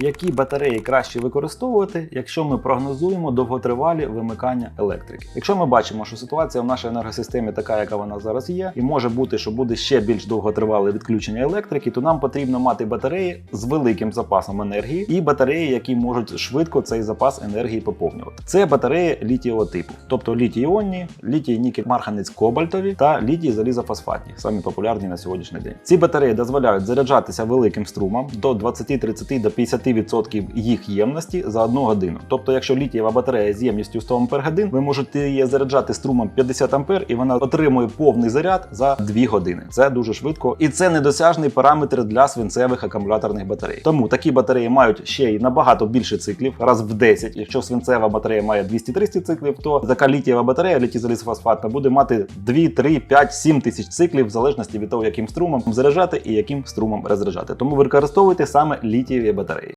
Які батареї краще використовувати, якщо ми прогнозуємо довготривалі вимикання електрики? Якщо ми бачимо, що ситуація в нашій енергосистемі така, яка вона зараз є, і може бути, що буде ще більш довготривале відключення електрики, то нам потрібно мати батареї з великим запасом енергії і батареї, які можуть швидко цей запас енергії поповнювати. Це батареї літієвого типу, тобто літій-іонні, літій нікель марганець кобальтові та літій залізофосфатні, самі популярні на сьогоднішній день. Ці батареї дозволяють заряджатися великим струмом до 20-30 до 50% їх ємності за одну годину. Тобто, якщо літієва батарея з ємністю 100 Ах, ви можете її заряджати струмом 50 А, і вона отримує повний заряд за 2 години. Це дуже швидко, і це недосяжний параметр для свинцевих акумуляторних батарей. Тому такі батареї мають ще й набагато більше циклів, раз в 10. Якщо свинцева батарея має 200-300 циклів, то така літієва батарея, літій-залізофосфатна, буде мати 2, 3, 5, 7 тисяч циклів в залежності від того, яким струмом заряджати і яким струмом розряджати. Тому використовуйте саме літієві батареї.